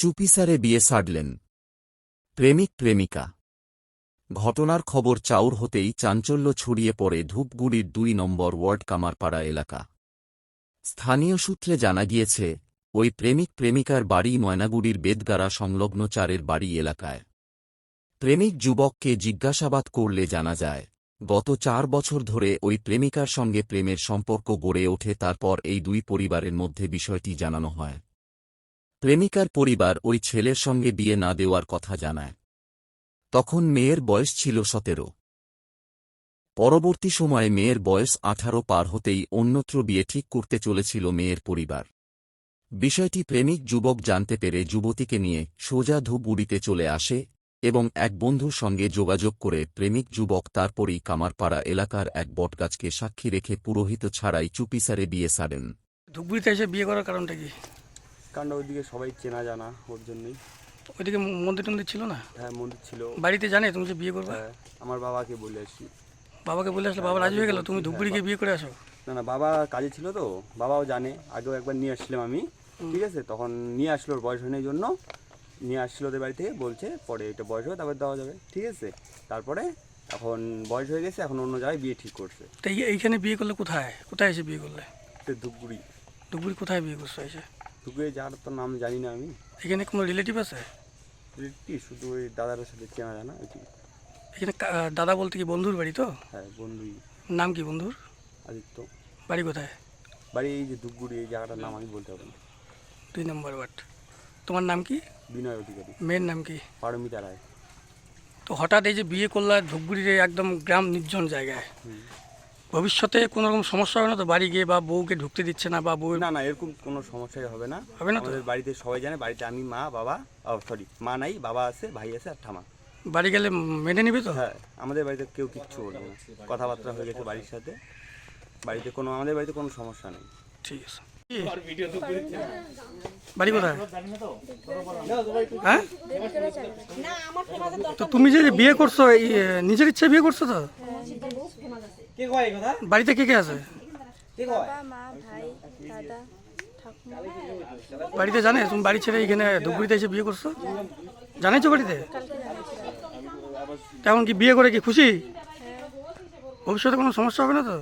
চুপিসারে বিয়ে সারলেন। প্রেমিক, প্রেমিকা। ঘটনার খবর চাউর হতেই চাঞ্চল্য ছড়িয়ে পড়ে ধূপগুড়ির দুই নম্বর ওয়ার্ড কামারপাড়া এলাকা। স্থানীয় সূত্রে জানা গিয়েছে, ওই প্রেমিক, প্রেমিকার বাড়ি ময়নাগুড়ির বেদগাড়া সংলগ্ন চারের বাড়ি এলাকায়। প্রেমিক যুবককে জিজ্ঞাসাবাদ করলে জানা যায়, গত চার বছর ধরে ওই প্রেমিকার সঙ্গে প্রেমের সম্পর্ক গড়ে ওঠে, তারপর এই দুই পরিবারের মধ্যে বিষয়টি জানানো হয়। প্রেমিকার পরিবার ওই ছেলের সঙ্গে বিয়ে না দেওয়ার কথা জানায়। তখন মেয়ের বয়স ছিল সতেরো। পরবর্তী সময়ে মেয়ের বয়স আঠারো পার হতেই অন্যত্র বিয়ে ঠিক করতে চলেছিল মেয়ের পরিবার। বিষয়টি প্রেমিক যুবক জানতে পেরে যুবতীকে নিয়ে সোজা ধূপগুড়িতে চলে আসে এবং এক বন্ধুর সঙ্গে যোগাযোগ করে প্রেমিক যুবক তারপরই কামারপাড়া এলাকার এক বটগাছকে সাক্ষী রেখে পুরোহিত ছাড়াই চুপিসারে বিয়ে সারেন। এসে বিয়ে করার কারণটা কি? কারণ ওইদিকে সবাই চেনা জানা ওর জন্যই। ওইদিকে মন্দির টন্দির ছিল না? হ্যাঁ মন্দির ছিল। বাড়িতে জানে তুমি যে বিয়ে করবে? হ্যাঁ, আমার বাবাকে বলে আসি। বাবাকে বলে আসলে বাবা রাজি হয়ে গেল? তুমি ধুপগুড়ি গিয়ে বিয়ে করে আসো। না না বাবা কাজে ছিল তো বাবাও জানে। আগেও একবার নিয়ে আসছিলাম আমি ঠিক আছে? তখন নিয়ে আসলো ওর বয়স হয়নি জন্য। নিয়ে আসছিল ওদের বাড়ি থেকে বলছে পরে এটা বয়স হবে তারপর দেওয়া যাবে ঠিক আছে? তারপরে এখন বয়স হয়ে গেছে এখন অন্য জায়গায় বিয়ে ঠিক করছে। তো এই- এইখানে বিয়ে করলে কোথায়? কোথায় এসে বিয়ে করলে? ধূপগুড়ি। ধুপগুড়ি কোথায় বিয়ে করছ এসে? ধূপগুড়ি যার তো নাম জানি না আমি। এখানে কোনো রিলেটিভ আছে? কি? শুধু ওই দাদার সাথে চেনা জানা এখানে কা- দাদা বলতে কি বন্ধুর বাড়ি তো? হ্যাঁ বন্ধুই। নাম কি বন্ধুর? আদিত্য। বাড়ি কোথায়? বাড়ি এই যে ধূপগুড়ি এই জায়গাটার নাম আমি বলতে পারব না। দুই নম্বর ওয়ার্ড। তোমার নাম কি? বিনয় অধিকারী। মেয়ের নাম কি? পারমিতা রায়। তো হঠাৎ এই যে বিয়ে করলে ধূপগুড়ির এই একদম গ্রাম নির্জন জায়গায়। হুম। ভবিষ্যতে কোনো রকম সমস্যা হবে না তো? বাড়ি গিয়ে বা বউকে ঢুকতে দিচ্ছে না বা বউ না না এরকম কোনো সমস্যাই হবে না। হবে না তো? আমাদের বাড়িতে সবাই জানে বাড়িতে আমি মা বাবা সরি মা নাই বাবা আছে ভাই আছে আর ঠামা বাড়ি গেলে মেনে নিবে তো? হ্যাঁ আমাদের বাড়িতে কেউ কিচ্ছু বলবে না। কথাবার্তা হয়ে গেছে বাড়ির সাথে। বাড়িতে কোনো আমাদের বাড়িতে কোনো সমস্যা নেই। ঠিক আছে। বাড়ি কোথায়? হ্যাঁ? তো তুমি যে বিয়ে করছ নিজের ইচ্ছে বিয়ে করছ তো? বাড়িতে কে কে আছে? বাবা মা ভাই দাদা ঠাকুমা। বাড়িতে জানে তুমি বাড়ি ছেড়ে এখানে ধুপগুড়িতে এসে বিয়ে করছ? জানাইছো বাড়িতে? কেমন তেমন কি বিয়ে করে কি খুশি? ভবিষ্যতে কোনো সমস্যা হবে না তো?